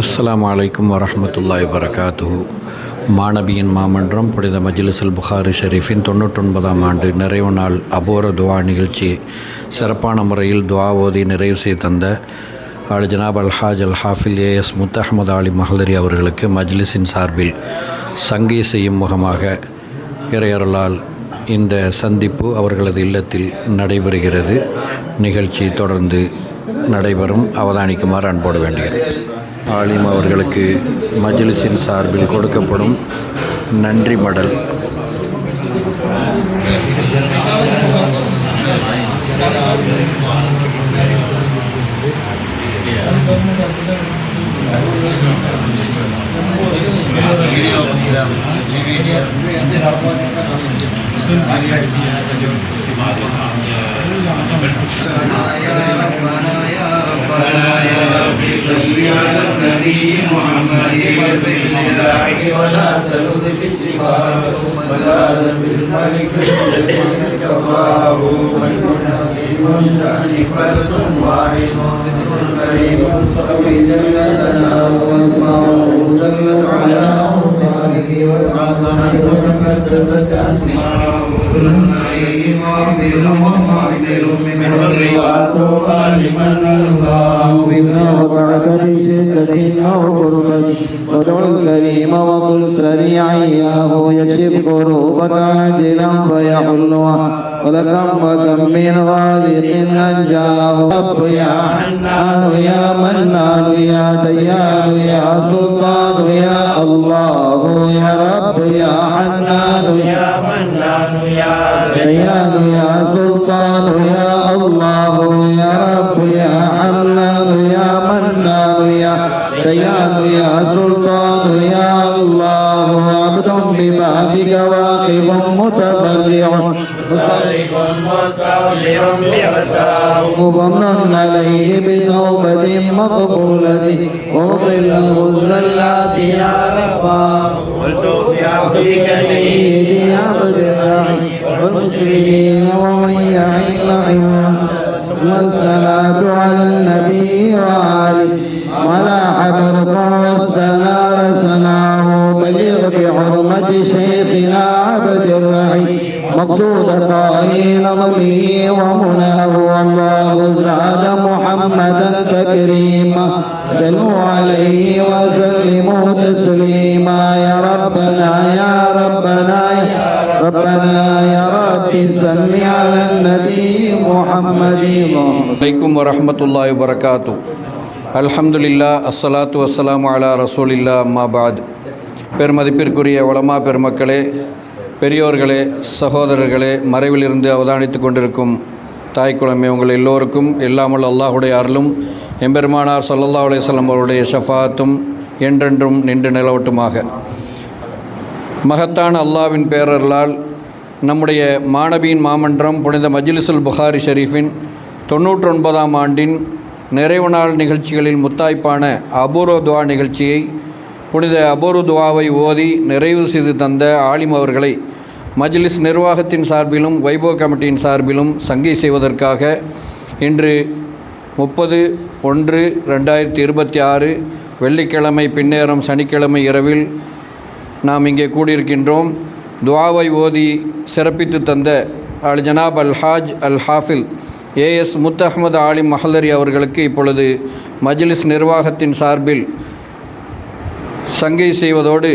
அஸ்லாம் அலைக்கும் வரஹ்மத்துல்லாஹி வரகாத்து மாணவியின் மாமன்றம் புனித மஜ்லிஸுல் புகாரி ஷெரீஃபின் தொண்ணூற்றொன்பதாம் ஆண்டு நிறைவு நாள் அபோர துவா நிகழ்ச்சி. சிறப்பான முறையில் துவா ஓதி நிறைவு செய்து தந்த அல் ஜனாப் அல்ஹாஜ் அல் ஹாஃபில் ஏஎஸ் முத்தஹமது அலி மஹலரி அவர்களுக்கு மஜ்லிஸின் சார்பில் சங்கி செய்யும் முகமாக இறையருளால் இந்த சந்திப்பு அவர்களது இல்லத்தில் நடைபெறுகிறது. நிகழ்ச்சி தொடர்ந்து நடைபெறும். அவதானிக்குமாறு அன்போடு வேண்டுகிறேன். ஆலிம் அவர்களுக்கு மஜ்லிஸின் சார்பில் கொடுக்கப்படும் நன்றி மடல். النبي محمد بالله ولا تلد بسواه ولا بالملك الذي كفاه والمنادي والشأن فرد واحد كريم سوي جل سلام دربك أسماء النعيم وبالوضع وقل سريعا يا هو يكشف كروبك عادلا فيحلها ولكم وكم من غالق نجاه رب يا حنان يا منان يا ديان يا سلطان يا الله يا رب يا حنان يا منان يا ديان يا سلطان يا الله يا رب يا حنان يا منان يا ديان يا سلطان يا الله. عبد ببابك واقف متبرع. ومن عليه بتوبة مقبولة واغفر له الزلات يا غفار والتوب بعفوك سيدي عبد الرحيم والمسلمين ومن يعين رحمه والصلاة على النبي وآله ولا حبرك مقصود قائل نظمه ومناه والله زاد محمدا تكريما صلوا عليه وسلموا تسليما يا ربنا يا ربنا يا ربنا يا رب صل على النبي محمد அலைக்கும் வரஹ்மத்துல்லாஹி வரகாத்து அல்ஹம்துலில்லா அஸ்ஸலாத்து வஸ்ஸலாமு அலா ரசூலில்லா அம்மா பாத் பெருமதிப்பிற்குரிய வளமா பெருமக்களே பெரியோர்களே சகோதரர்களே மறைவிலிருந்து அவதானித்து கொண்டிருக்கும் தாய் உங்கள் எல்லோருக்கும் எல்லாமல் அல்லாஹுடைய அருளும் எம்பெருமானார் சல்லல்லா அலையம் அவருடைய ஷஃபாத்தும் என்றென்றும் நின்று நிலவட்டுமாக. மகத்தான அல்லாவின் பேரர்களால் நம்முடைய மாணவியின் மாமன்றம் புனித மஜ்லிசுல் புகாரி ஷெரீஃபின் தொண்ணூற்றொன்பதாம் ஆண்டின் நிறைவு நாள் நிகழ்ச்சிகளில் முத்தாய்ப்பான அபூர்வ துவா நிகழ்ச்சியை புனித அபூர்வ துவாவை ஓதி நிறைவு செய்து தந்த ஆலிம் அவர்களை மஜ்லிஸ் நிர்வாகத்தின் சார்பிலும் வைபவ கமிட்டியின் சார்பிலும் சங்கை செய்வதற்காக இன்று முப்பது ஒன்று ரெண்டாயிரத்தி இருபத்தி ஆறு வெள்ளிக்கிழமை பின்னேறம் சனிக்கிழமை இரவில் நாம் இங்கே கூடியிருக்கின்றோம். துவாவை ஓதி சிறப்பித்து தந்த அல் ஜனாப் அல் ஹாஜ் அல் ஹாஃபில் ஏஎஸ் முத்தஹமது ஆலிம் மஹலரி அவர்களுக்கு இப்பொழுது மஜ்லிஸ் நிர்வாகத்தின் சார்பில் சங்கை செய்வதோடு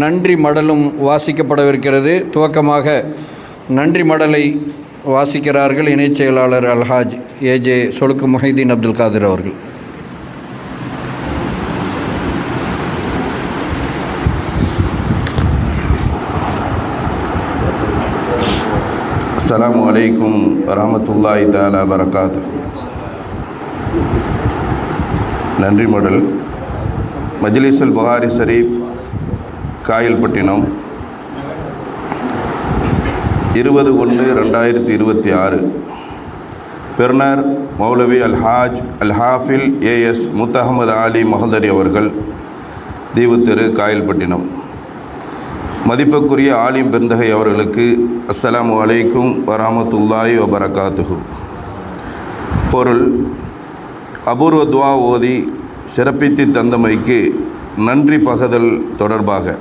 நன்றி மடலும் வாசிக்கப்படவிருக்கிறது. துவக்கமாக நன்றி மடலை வாசிக்கிறார்கள் இணைச் செயலாளர் அல்ஹாஜ் ஏஜே சொலுக்கு முஹைதீன் அப்துல் காதிர் அவர்கள். அஸ்ஸலாமு அலைக்கும் வரமத்துல்லாஹி தாலா வரகாத்து நன்றி மடல். மஜ்லிஸுல் புகாரி ஷரீப் காயல்பட்டினம். இருபது ஒன்று ரெண்டாயிரத்தி இருபத்தி ஆறு. பெர்னர் மௌலவி அல்ஹாஜ் அல்ஹாஃபில் ஏஎஸ் முத்தஹமது அலி மஹதரி அவர்கள் தீவு தெரு காயல்பட்டினம். மதிப்புக்குரிய ஆலிம் பெருந்தகை அவர்களுக்கு அஸ்லாம் வலைக்கும் வரமத்துல்லாஹி வபரகாத்துகு பொருள் அபூர்வ துவா ஓதி சிறப்பித்து தந்தமைக்கு நன்றி பகதல் தொடர்பாக.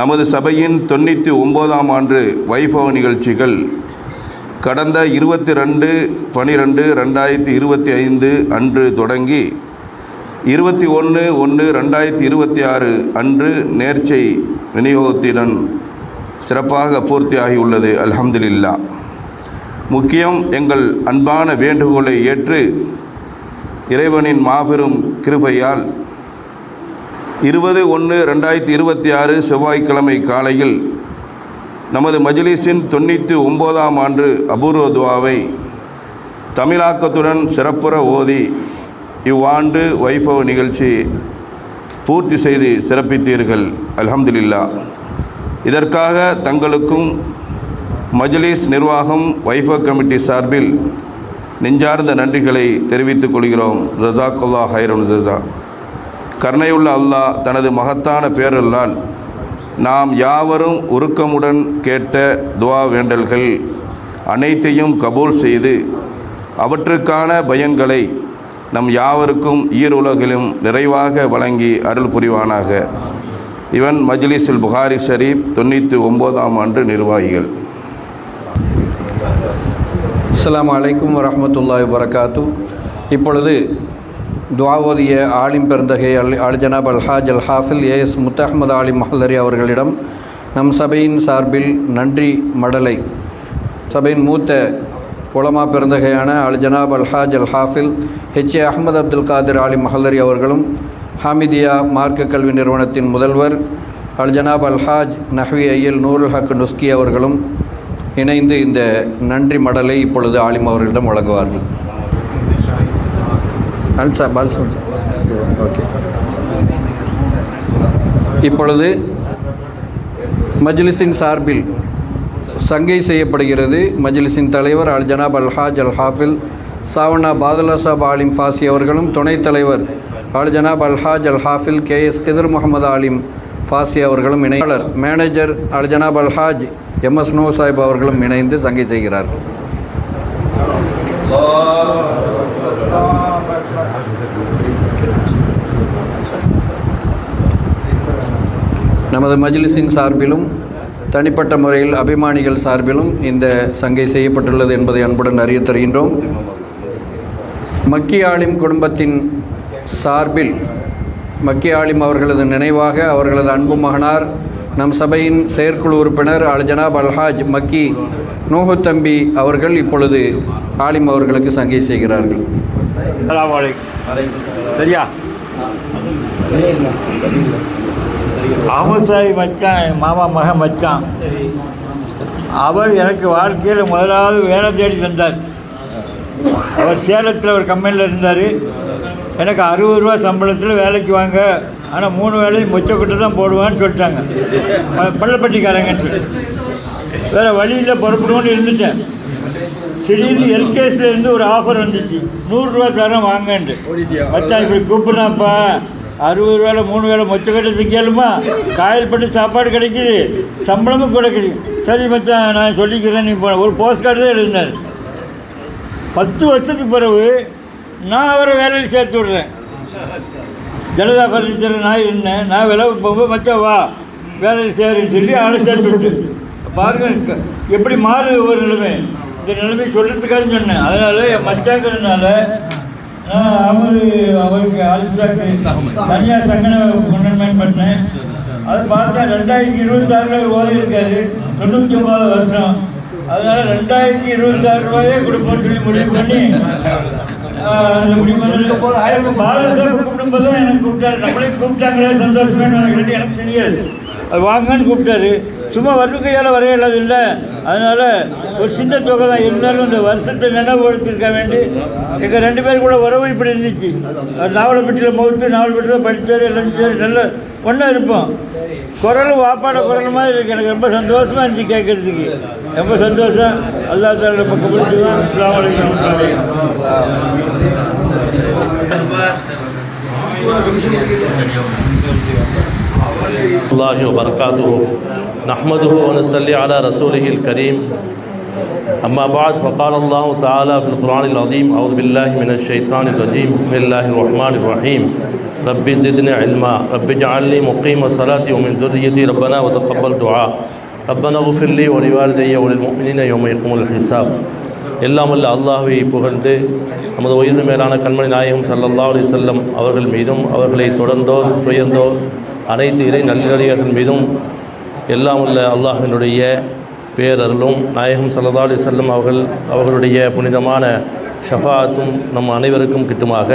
நமது சபையின் தொண்ணூற்றி ஒம்போதாம் ஆண்டு வைபவ நிகழ்ச்சிகள் கடந்த இருபத்தி ரெண்டு பனிரெண்டு ரெண்டாயிரத்தி இருபத்தி ஐந்து அன்று தொடங்கி இருபத்தி ஒன்று ஒன்று ரெண்டாயிரத்தி இருபத்தி ஆறு அன்று நேர்ச்சை விநியோகத்துடன் சிறப்பாக பூர்த்தியாகியுள்ளது அல்ஹம்துலில்லா. முக்கியம் எங்கள் அன்பான வேண்டுகோளை ஏற்று இறைவனின் மாபெரும் கிருபையால் இருபது ஒன்று ரெண்டாயிரத்தி இருபத்தி ஆறு செவ்வாய்க்கிழமை காலையில் நமது மஜ்லிஸின் தொண்ணூற்றி ஒம்போதாம் ஆண்டு அபூர்வ துவாவை தமிழாக்கத்துடன் சிறப்புற ஓதி இவ்வாண்டு வைபவ நிகழ்ச்சி பூர்த்தி செய்து சிறப்பித்தீர்கள். அலமதுல்லா இதற்காக தங்களுக்கும் மஜ்லிஸ் நிர்வாகம் வைபவ் கமிட்டி சார்பில் நெஞ்சார்ந்த நன்றிகளை தெரிவித்துக் கொள்கிறோம். ஜசாக்குல்லா ஹைரன் ஜசா கருணையுள்ள அல்லாஹ் தனது மகத்தான பேரல்லால் நாம் யாவரும் உருக்கமுடன் கேட்ட துவா வேண்டல்கள் அனைத்தையும் கபூல் செய்து அவற்றுக்கான பயன்களை நம் யாவருக்கும் ஈருலகிலும் நிறைவாக வழங்கி அருள் புரிவானாக. இவன் மஜ்லிஸுல் புகாரி ஷரீப் தொண்ணூற்றி ஒம்போதாம் ஆண்டு நிர்வாகிகள். அஸ்லாம் வலைக்கம் வரஹ்மத்துல்லாஹி வரகாத்து இப்பொழுது துவாவோதிய ஆலிம் பெருந்தகை அல் அல் ஜனாப் அல்ஹாஜ் அல் ஹாஃபில் ஏஎஸ் முத்தஹமது ஆலிம் மஹல்லரி அவர்களிடம் நம் சபையின் சார்பில் நன்றி மடலை. சபையின் மூத்த உலமா பெருந்தகையான அல் ஜனாப் அல்ஹாஜ் அல் ஹாஃபில் ஹெச் ஏ அஹமது அப்துல் காதிர் ஆலிம் மஹல்லரி அவர்களும் ஹாமிதியா மார்க்க கல்வி நிறுவனத்தின் முதல்வர் அல் ஜனாப் அல்ஹாஜ் நஹ்வி ஐயல் நூருல் ஹக் நுஸ்கி அவர்களும் இணைந்து இந்த நன்றி மடலை இப்பொழுது ஆலிம் அவர்களிடம் வழங்குவார்கள். அல்சா பால்சன் ஓகே. இப்பொழுது மஜ்லிஸின் சார்பில் சங்கை செய்யப்படுகிறது. மஜ்லிஸின் தலைவர் அல் ஜனாப் அல் ஹாஜ் அல் ஹாஃபில் சாவனா பாதுல்லா சாப் ஆலிம் ஃபாசி அவர்களும் துணைத் தலைவர் அல் ஜனாப் அல் ஹாஜ் அல் ஹாஃபில் கே எஸ் கிதர் முகமது ஆலிம் ஃபாசி அவர்களும் இணையாளர் manager Al Janab Al Haj M S no Sahib அவர்களும் இணைந்து சங்கை செய்கிறார்கள். நமது மஜ்லிஸின் சார்பிலும் தனிப்பட்ட முறையில் அபிமானிகள் சார்பிலும் இந்த சங்கை செய்யப்பட்டுள்ளது என்பதை அன்புடன் அறிய தருகின்றோம். மக்கி ஆலிம் குடும்பத்தின் சார்பில் மக்கி ஆலிம் அவர்களது நினைவாக அவர்களது அன்பு மகனார் நம் சபையின் செயற்குழு உறுப்பினர் அல் ஜனாப் அல்ஹாஜ் மக்கி நூஹு தம்பி அவர்கள் இப்பொழுது ஆலிம் அவர்களுக்கு சங்கை செய்கிறார்கள். சரியா? அகமது சாஹிப் மச்சான் என் மாமா மகன் மச்சான். அவர் எனக்கு வாழ்க்கையில் முதலாவது வேலை தேடி தந்தார் அவர் சேலத்தில் ஒரு கம்பெனியில் இருந்தார். எனக்கு அறுபது ரூபா சம்பளத்தில் வேலைக்கு வாங்க ஆனால் மூணு வேலையும் மொச்சக்கொட்டை தான் போடுவான்னு சொல்லிட்டாங்க. ப- பள்ளப்பட்டிக்காரங்கன்ட்டு. வேறு வழியில் புறப்படுவோன்னு இருந்துட்டேன். திடீர்னு எல்கேஸ்ல இருந்து ஒரு ஆஃபர் வந்துச்சு. நூறுரூவா தரேன் வாங்கன்ட்டு. மச்சான் இப்படி கூப்பிட்றாப்பா அறுபது ரூபாயில் மூணு வேலை மொச்சக்கட்டை திங்கலுமா காயல் பண்ணி சாப்பாடு கிடைக்குது. சம்பளமும் கூட கிடைக்கும் சரி மச்சான் நான் சொல்லிக்கிறேன் நீ ஒரு போஸ்ட் கார்டு தான் எழுதினார் பத்து வருஷத்துக்கு பிறகு நான் அவரை வேலையில் சேர்த்து விடுறேன். ஜனதா ஃபர்னிச்சரில் நான் இருந்தேன் நான் விலை போகும்போது மச்சா வா வேலை சேருன்னு சொல்லி அழைச்சிட்டு விட்டு. பாருங்க எப்படி மாறுது ஒரு நிலைமை. இந்த நிலைமை சொல்கிறதுக்காக சொன்னேன். அதனால என் மச்சாங்கிறதுனால அவர் அவருக்கு ஆலிசாக்கு தனியார் சங்கனை முன்னன்மை பண்ணேன். அது பார்த்தா ரெண்டாயிரத்தி இருபத்தாறில் ஓதி இருக்காரு தொண்ணூற்றி ஒன்பது வருஷம். அதனால ரெண்டாயிரத்தி இருபத்தாறு ரூபாயே கொடுப்போம்னு சொல்லி முடிவு பண்ணி ஆஹ், அந்த முடிவு பண்ணி பாலசாமி கூப்பிடும்போது எனக்கு கூப்பிட்டாரு. நம்மளே கூப்பிட்டாங்களே சந்தோஷமே எனக்கு தெரியாது வாங்கன்னு கூப்பிட்டாரு. சும்மா வருகையால் வரையலாது இல்லை. அதனால் ஒரு சின்ன தொகை தான் இருந்தாலும் இந்த வருஷத்தை நினைவுபடுத்திருக்க வேண்டி எங்கள் ரெண்டு பேர் கூட உறவு இப்படி இருந்துச்சு. நாவலப்பட்டியில் மவுத்து நாவலப்பட்டியில் படித்தார் எல்லாம் நல்ல ஒன்றா இருப்போம். குரலும் வாப்பாட குரல் மாதிரி இருக்குது எனக்கு ரொம்ப சந்தோஷமாக இருந்துச்சு கேட்குறதுக்கு. ரொம்ப சந்தோஷம். அல்லா தாலோட பக்கம் பிடிச்சிருவான் அஸ்லாம் வலைக்கம் الله وبركاته نحمده ونصلي على رسوله الكريم أما بعد فقال الله تعالى في القرآن العظيم أعوذ بالله من الشيطان الرجيم بسم الله الرحمن الرحيم رب زدني علما رب اجعلني مقيم الصلاة ومن ذريتي ربنا وتقبل دعاء ربنا اغفر لي ولوالدي وللمؤمنين يوم يقوم الحساب எல்லாம் வல்ல அல்லாஹ்வை புகழ்ந்து நமது உயிர் மேலான கண்மணி நாயகம் ஸல்லல்லாஹு அலைஹி வஸல்லம் அவர்கள் மீதும் அவர்களை தொடர்ந்தோர் துயர்ந்தோர் அனைத்து இறை நல்லடியார்கள் மீதும் எல்லாம் உள்ள அல்லாஹினுடைய பேரருளும் நாயகம் ஸல்லல்லாஹு அலி வஸல்லம் அவர்கள் அவர்களுடைய புனிதமான ஷஃபாத்தும் நம் அனைவருக்கும் கிட்டுமாக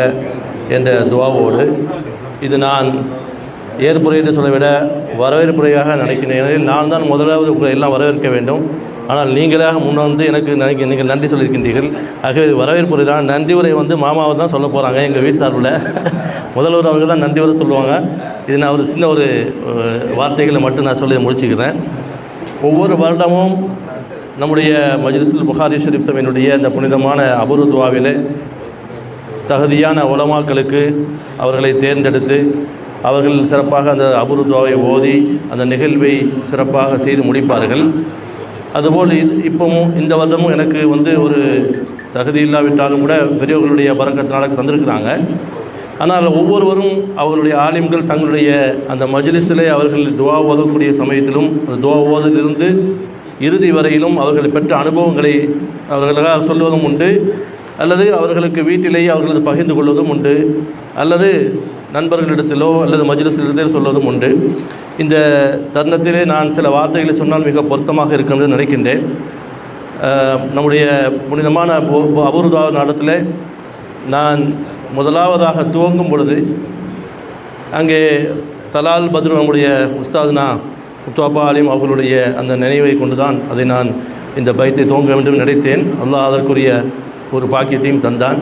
என்ற துவாவோடு இது நான் ஏற்புரை சொல்லவிட சொல்ல விட வரவேற்புரையாக நினைக்கிறேன். ஏனெனில் நான் தான் முதலாவது உங்களை எல்லாம் வரவேற்க வேண்டும். ஆனால் நீங்களாக முன்வந்து எனக்கு நினைக்க நீங்கள் நன்றி சொல்லியிருக்கின்றீர்கள். ஆகவே இது வரவேற்புரை தான். நன்றி உரை வந்து மாமாவை தான் சொல்ல போகிறாங்க எங்கள் வீட்டு சார்பில். முதல்வர் அவர்கள் தான் நன்றி வர சொல்லுவாங்க. இது நான் ஒரு சின்ன ஒரு வார்த்தைகளை மட்டும் நான் சொல்லி முடிச்சுக்கிறேன். ஒவ்வொரு வருடமும் நம்முடைய மஜ்லிஸுல் புகாரி ஷரீப் சபையினுடைய இந்த புனிதமான அபூர்வத்வாவில் தகுதியான உலமாக்களுக்கு அவர்களை தேர்ந்தெடுத்து அவர்கள் சிறப்பாக அந்த அபூர்வத்வாவை ஓதி அந்த நிகழ்வை சிறப்பாக செய்து முடிப்பார்கள். அதுபோல் இது இப்போவும் இந்த வருடமும் எனக்கு வந்து ஒரு தகுதி இல்லாவிட்டாலும் கூட பெரியவர்களுடைய பறக்கத்தினால தந்திருக்கிறாங்க. ஆனால் ஒவ்வொருவரும் அவருடைய ஆலிம்கள் தங்களுடைய அந்த மஜ்லிஸிலே அவர்கள் துவா ஓதக்கூடிய சமயத்திலும் அந்த துவா ஓதலிருந்து இறுதி வரையிலும் அவர்கள் பெற்ற அனுபவங்களை அவர்களாக சொல்வதும் உண்டு. அல்லது அவர்களுக்கு வீட்டிலேயே அவர்களது பகிர்ந்து கொள்வதும் உண்டு. அல்லது நண்பர்களிடத்திலோ அல்லது மஜ்லிஸிலிருந்தே சொல்வதும் உண்டு. இந்த தருணத்திலே நான் சில வார்த்தைகளை சொன்னால் மிக பொருத்தமாக இருக்கும் என்று நினைக்கின்றேன். நம்முடைய புனிதமான அபூர்வ நாடத்தில் நான் முதலாவதாக துவங்கும் பொழுது அங்கே தலால் பத்ரு நம்முடைய உஸ்தாதுனா முத்துவாப்பா அலிம் அவர்களுடைய அந்த நினைவை கொண்டு தான் அதை நான் இந்த பயத்தை துவங்க வேண்டும் நினைத்தேன். அல்லாஹ் அதற்குரிய ஒரு பாக்கியத்தையும் தந்தான்.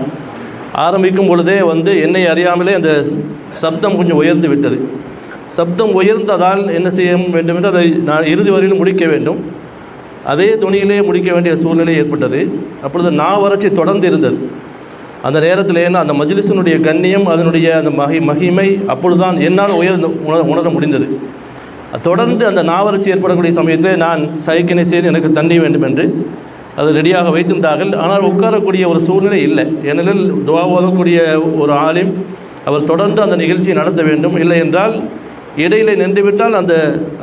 ஆரம்பிக்கும் பொழுதே வந்து என்னை அறியாமலே அந்த சப்தம் கொஞ்சம் உயர்ந்து விட்டது. சப்தம் உயர்ந்ததால் என்ன செய்ய வேண்டும் என்று அதை நான் இறுதி வரையிலும் முடிக்க வேண்டும். அதே துணியிலே முடிக்க வேண்டிய சூழ்நிலை ஏற்பட்டது. அப்பொழுது நான் வறட்சி தொடர்ந்து இருந்தது. அந்த நேரத்தில் ஏன்னா அந்த மஜ்லிஸினுடைய கண்ணியம் அதனுடைய அந்த மகி மகிமை அப்பொழுதுதான் என்னால் உயர்ந்து உணர உணர முடிந்தது. தொடர்ந்து அந்த நாவரச்சி ஏற்படக்கூடிய சமயத்தில் நான் சைக்கினை செய்து எனக்கு தண்ணி வேண்டும் என்று அது ரெடியாக வைத்திருந்தார்கள். ஆனால் உட்காரக்கூடிய ஒரு சூழ்நிலை இல்லை. ஏனெனில் துவா ஓதக்கூடிய ஒரு ஆலிம் அவர் தொடர்ந்து அந்த நிகழ்ச்சியை நடத்த வேண்டும். இல்லை என்றால் இடையில நின்றுவிட்டால் அந்த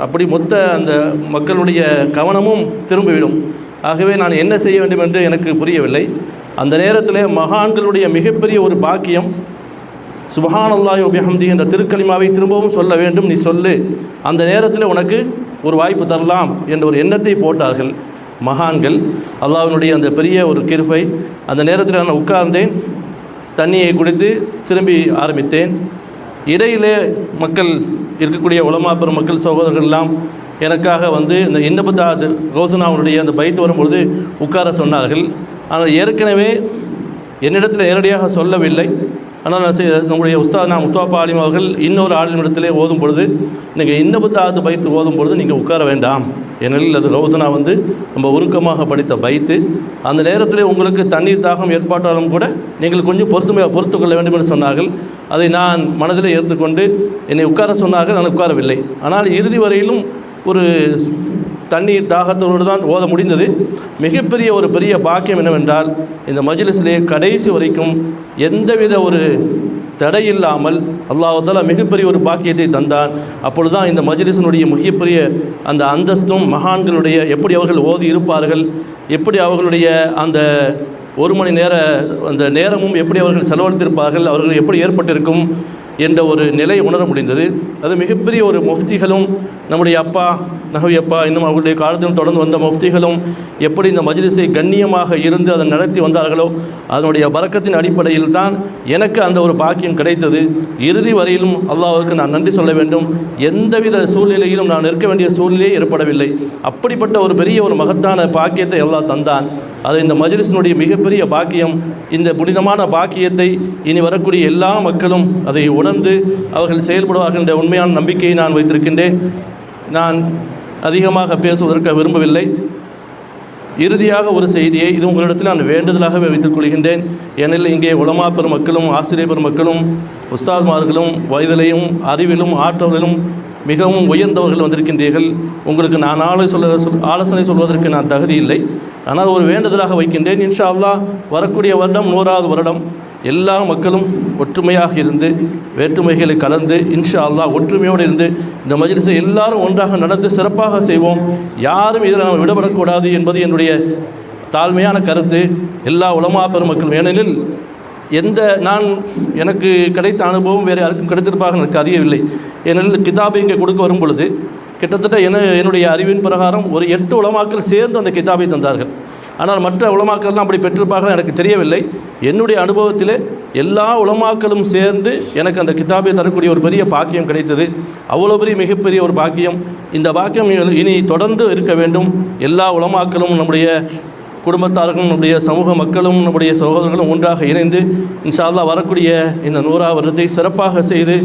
அப்படி மொத்த அந்த மக்களுடைய கவனமும் திரும்பிவிடும். ஆகவே நான் என்ன செய்ய வேண்டும் என்று எனக்கு புரியவில்லை. அந்த நேரத்தில் மகான்களுடைய மிகப்பெரிய ஒரு பாக்கியம் சுபஹான் அல்லாஹ் உபிஹம்தி என்ற திருக்களிமாவை திரும்பவும் சொல்ல வேண்டும். நீ சொல்லு அந்த நேரத்தில் உனக்கு ஒரு வாய்ப்பு தரலாம் என்ற ஒரு எண்ணத்தை போட்டார்கள் மகான்கள். அல்லாஹ்வினுடைய அந்த பெரிய ஒரு கிருப்பை அந்த நேரத்தில் நான் உட்கார்ந்தேன் தண்ணியை குடித்து திரும்பி ஆரம்பித்தேன். இடையிலே மக்கள் இருக்கக்கூடிய உலமா பெருமக்கள் சகோதரர்கள் எல்லாம் எனக்காக வந்து இந்த இன்னபத்தாது கௌசனாவுடைய அந்த பைத்து வரும்பொழுது உட்கார சொன்னார்கள். ஆனால் ஏற்கனவே என்னிடத்தில் நேரடியாக சொல்லவில்லை. ஆனால் நான் நம்முடைய உஸ்தாத் நான் முத்தாப்பா ஆலிம் அவர்கள் இன்னொரு ஆலிமிடத்திலே ஓதும் பொழுது நீங்கள் இன்னபுத்தாது பைத்து ஓதும் பொழுது நீங்கள் உட்கார வேண்டாம். ஏனெனில் அது ரோசனா வந்து ரொம்ப உருக்கமாக படித்த பைத்து. அந்த நேரத்தில் உங்களுக்கு தண்ணீர் தாகம் ஏற்பாட்டாலும் கூட நீங்கள் கொஞ்சம் பொறுத்துமையாக பொறுத்து கொள்ள வேண்டும் என்று சொன்னார்கள். அதை நான் மனதில் ஏற்றுக்கொண்டு என்னை உட்கார சொன்னார்கள். நான் உட்காரவில்லை. ஆனால் இறுதி வரையிலும் ஒரு தண்ணீர் தாகத்தோடு தான் ஓத முடிந்தது. மிகப்பெரிய ஒரு பெரிய பாக்கியம் என்னவென்றால் இந்த மஜ்லிஸிலே கடைசி வரைக்கும் எந்தவித ஒரு தடை இல்லாமல் அல்லாஹால மிகப்பெரிய ஒரு பாக்கியத்தை தந்தான். அப்பொழுதுதான் இந்த மஜ்லிஸினுடைய மிகப்பெரிய அந்த அந்தஸ்தும் மகான்களுடைய எப்படி அவர்கள் ஓதி இருப்பார்கள் எப்படி அவர்களுடைய அந்த ஒரு மணி நேர அந்த நேரமும் எப்படி அவர்கள் செலவழித்திருப்பார்கள் அவர்கள் எப்படி ஏற்பட்டிருக்கும் என்ற ஒரு நிலை உணர முடிந்தது. அது மிகப்பெரிய ஒரு முஃப்திகளும் நம்முடைய அப்பா நகவி அப்பா இன்னும் அவர்களுடைய காலத்திலும் தொடர்ந்து வந்த முஃப்திகளும் எப்படி இந்த மஜ்லிஸை கண்ணியமாக இருந்து அதை நடத்தி வந்தார்களோ அதனுடைய வரக்கத்தின் அடிப்படையில் தான் எனக்கு அந்த ஒரு பாக்கியம் கிடைத்தது. இறுதி வரையிலும் அல்லாவுக்கு நான் நன்றி சொல்ல வேண்டும். எந்தவித சூழ்நிலையிலும் நான் இருக்க வேண்டிய சூழ்நிலையே ஏற்படவில்லை. அப்படிப்பட்ட ஒரு பெரிய ஒரு மகத்தான பாக்கியத்தை எல்லாம் தந்தான். அது இந்த மஜ்லிஸினுடைய மிகப்பெரிய பாக்கியம். இந்த புனிதமான பாக்கியத்தை இனி வரக்கூடிய எல்லா மக்களும் அதை உணர்ந்து அவர்கள் செயல்படுவார்கள் என்ற உண்மையான நம்பிக்கையை நான் வைத்திருக்கின்றேன். நான் அதிகமாக பேசுவதற்கு விரும்பவில்லை. இறுதியாக ஒரு செய்தியை இது உங்களிடத்தில் நான் வேண்டுதலாகவே வைத்துக் கொள்கின்றேன். ஏனெனில் இங்கே உலமா பெருமக்களும் ஆசிரியர் பெருமக்களும் உஸ்தாத்மார்களும் வயதிலையும் அறிவிலும் ஆற்றலிலும் மிகவும் உயர்ந்தவர்கள் வந்திருக்கின்றீர்கள். உங்களுக்கு நான் ஆலோசனை சொல்ல சொல் ஆலோசனை சொல்வதற்கு நான் தகுதி இல்லை. ஆனால் ஒரு வேண்டுதலாக வைக்கின்றேன். இன்ஷா அல்லாஹ் வரக்கூடிய வருடம் நூறாவது வருடம் எல்லா மக்களும் ஒற்றுமையாக இருந்து வேற்றுமைகளை கலந்து இன்ஷா அல்லா ஒற்றுமையோடு இருந்து இந்த மஜ்லிஸை எல்லாரும் ஒன்றாக நடந்து சிறப்பாக செய்வோம். யாரும் இதில் நாம் விடுபடக்கூடாது என்பது என்னுடைய தாழ்மையான கருத்து. எல்லா உலமா பெருமக்களும் ஏனெனில் எந்த நான் எனக்கு கிடைத்த அனுபவம் வேறு யாருக்கும் கிடைத்திருப்பாக எனக்கு அறியவில்லை. ஏனெனில் கிதாபை இங்கே கொடுக்க வரும் பொழுது கிட்டத்தட்ட என என்னுடைய அறிவின் பிரகாரம் ஒரு எட்டு உலமாக்கள் சேர்ந்து அந்த கிதாபை தந்தார்கள். ஆனால் மற்ற உலமாக்கள்லாம் அப்படி பெற்றிருப்பார்கள் எனக்கு தெரியவில்லை. என்னுடைய அனுபவத்திலே எல்லா உலமாக்களும் சேர்ந்து எனக்கு அந்த கிதாபை தரக்கூடிய ஒரு பெரிய பாக்கியம் கிடைத்தது. அவ்வளோ பெரிய மிகப்பெரிய ஒரு பாக்கியம். இந்த பாக்கியம் இனி தொடர்ந்து இருக்க வேண்டும். எல்லா உலமாக்களும் நம்முடைய குடும்பத்தார்களும் நம்முடைய சமூக மக்களும் நம்முடைய சகோதரர்களும் ஒன்றாக இணைந்து இன்ஷா அல்லாஹ் வரக்கூடிய இந்த நூறாவது வருடத்தை சிறப்பாக செய்து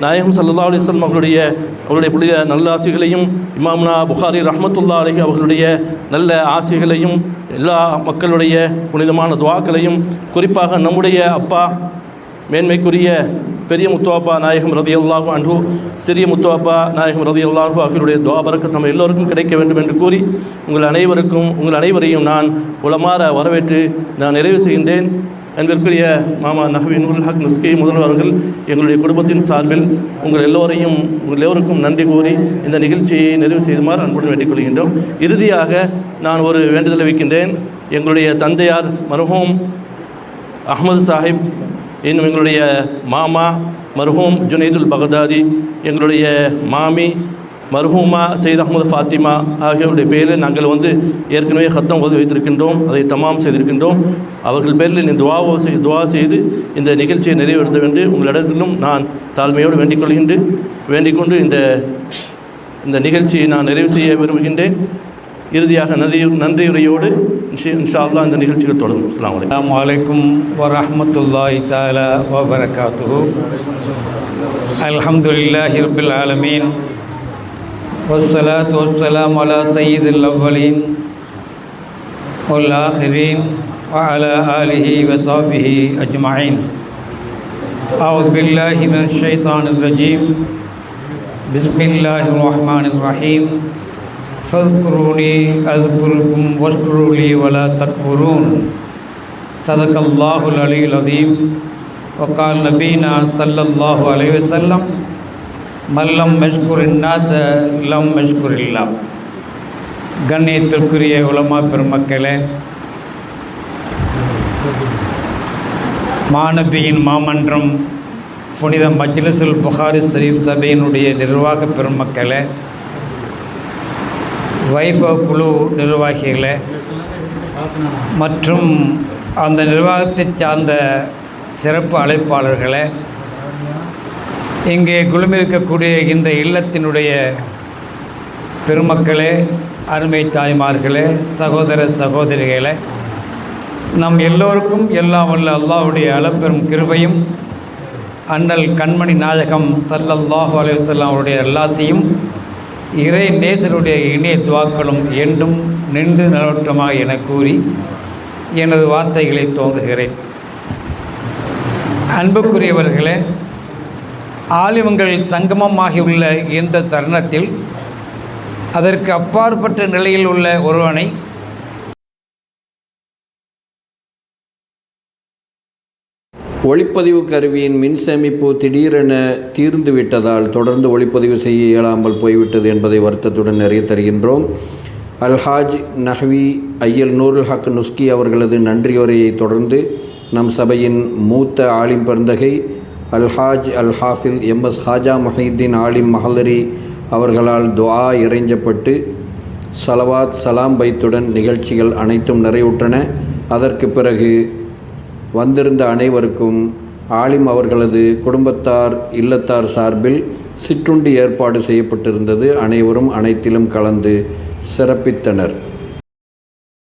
நாயகம் சல்லா அலிஸ்லம் அவர்களுடைய அவருடைய புதிய நல்ல ஆசைகளையும் இமாம்னா புகாரி ரஹமத்துல்லா அலி அவர்களுடைய நல்ல ஆசைகளையும் எல்லா மக்களுடைய புனிதமான துவாக்களையும் குறிப்பாக நம்முடைய அப்பா மேன்மைக்குரிய பெரிய முத்துவாப்பா நாயகம் ரதி அல்லாஹு அன்ஹு சிறிய முத்துவாப்பா நாயகம் ரதி அல்லாஹு ஆகியோருடைய துவாபரக்கு நம்ம எல்லோருக்கும் கிடைக்க வேண்டும் என்று கூறி உங்கள் அனைவருக்கும் உங்கள் அனைவரையும் நான் உளமாற வரவேற்று நான் நிறைவு செய்கின்றேன். அன்பிற்குரிய மாமா நஹவின் உல் ஹக் நுஸ்கி முதல்வர்கள் எங்களுடைய குடும்பத்தின் சார்பில் உங்கள் எல்லோரையும் உங்கள் எல்லோருக்கும் நன்றி கூறி இந்த நிகழ்ச்சியை நிறைவு செய்துமாறு அன்புடன் வேண்டிக் கொள்கின்றோம் இறுதியாக நான் ஒரு வேண்டுதலை வைக்கின்றேன். எங்களுடைய தந்தையார் மருகோம் அஹ்மது சாஹிப் இன்னும் எங்களுடைய மாமா மர்ஹூம் ஜுனைதுல் பகதாதி எங்களுடைய மாமி மர்ஹூமா சையத் அஹ்மது ஃபாத்திமா ஆகியோருடைய பேரில் நாங்கள் வந்து ஏற்கனவே ஹத்தம் உதவி வைத்திருக்கின்றோம் அதை தமாம் செய்திருக்கின்றோம். அவர்கள் பேரில் இந்த துவாவோ செய் துவா செய்து இந்த நிகழ்ச்சியை நிறைவேற்ற வேண்டும் உங்களிடத்திலும் நான் தாழ்மையோடு வேண்டிக் வேண்டிக்கொண்டு இந்த இந்த நிகழ்ச்சியை நான் நிறைவு செய்ய விரும்புகின்றேன். இறுதியாக நன்றி நன்றியுரையோடு இன்ஷா- இன்ஷா அல்லாஹ் இந்த நிகழ்ச்சிகள் தொடரும் அஸ்ஸலாமு அலைக்கும் السلام عليكم ورحمة الله تعالى وبركاته الحمد لله رب العالمين والصلاة والسلام على سيد الأولين والآخرين وعلى آله وصحبه أجمعين أعوذ بالله من الشيطان الرجيم بسم الله الرحمن الرحيم فاذكروني أذكركم واشكروا لي ولا تكفرون صدق الله العلي العظيم وقال نبينا صلى الله عليه وسلم من لم يشكر الناس لم يشكر الله கண்ணியத்திற்குரிய உலமா பெருமக்களே மாநபியின் மாமன்றம் புனித மஜ்லிசுல் புகாரி ஷரீப் சபையினுடைய நிர்வாக பெருமக்களே வைபவ குழு நிர்வாகிகளே மற்றும் அந்த நிர்வாகத்தை சார்ந்த சிறப்பு அழைப்பாளர்களே இங்கே குழுமிருக்கக்கூடிய இந்த இல்லத்தினுடைய பெருமக்களே அருமை தாய்மார்களே சகோதர சகோதரிகளே நம் எல்லோருக்கும் எல்லாம் வல்ல அல்லாவுடைய அளப்பெரும் கிருபையும் அண்ணல் கண்மணி நாயகம் சல்லல்லாஹு அலைஹி அவருடைய அல்லாசையும் இறை நேசருடைய இணைய துவாக்களும் என்றும் நின்று நலவற்றமாக என கூறி எனது வார்த்தைகளை துவங்குகிறேன். அன்புக்குரியவர்களே ஆலிமங்கள் சங்கமமாகியுள்ள இந்த தருணத்தில் அதற்கு அப்பாற்பட்ட நிலையில் உள்ள ஒருவனை ஒளிப்பதிவு கருவியின் மின் சேமிப்பு திடீரென தீர்ந்து விட்டதால் தொடர்ந்து ஒளிப்பதிவு செய்ய இயலாமல் போய்விட்டது என்பதை வருத்தத்துடன் நிறைய தருகின்றோம் அல்ஹாஜ் நஹ்வி ஐயல் நூருல் ஹக் நுஸ்கி அவர்களது நன்றியுரையை தொடர்ந்து நம் சபையின் மூத்த ஆலிம் பெருந்தகை அல்ஹாஜ் அல் ஹாஃபில் எம் எஸ் ஹாஜா மொஹீத்தீன் ஆலிம் மஹலரி அவர்களால் துவா இறைஞ்சப்பட்டு சலவாத் சலாம் பைத்துடன் நிகழ்ச்சிகள் அனைத்தும் நிறைவுற்றன. அதற்கு பிறகு வந்திருந்த அனைவருக்கும் ஆலிம் அவர்களது குடும்பத்தார் இல்லத்தார் சார்பில் சிற்றுண்டி ஏற்பாடு செய்யப்பட்டிருந்தது. அனைவரும் அனைத்திலும் கலந்து சிறப்பித்தனர்.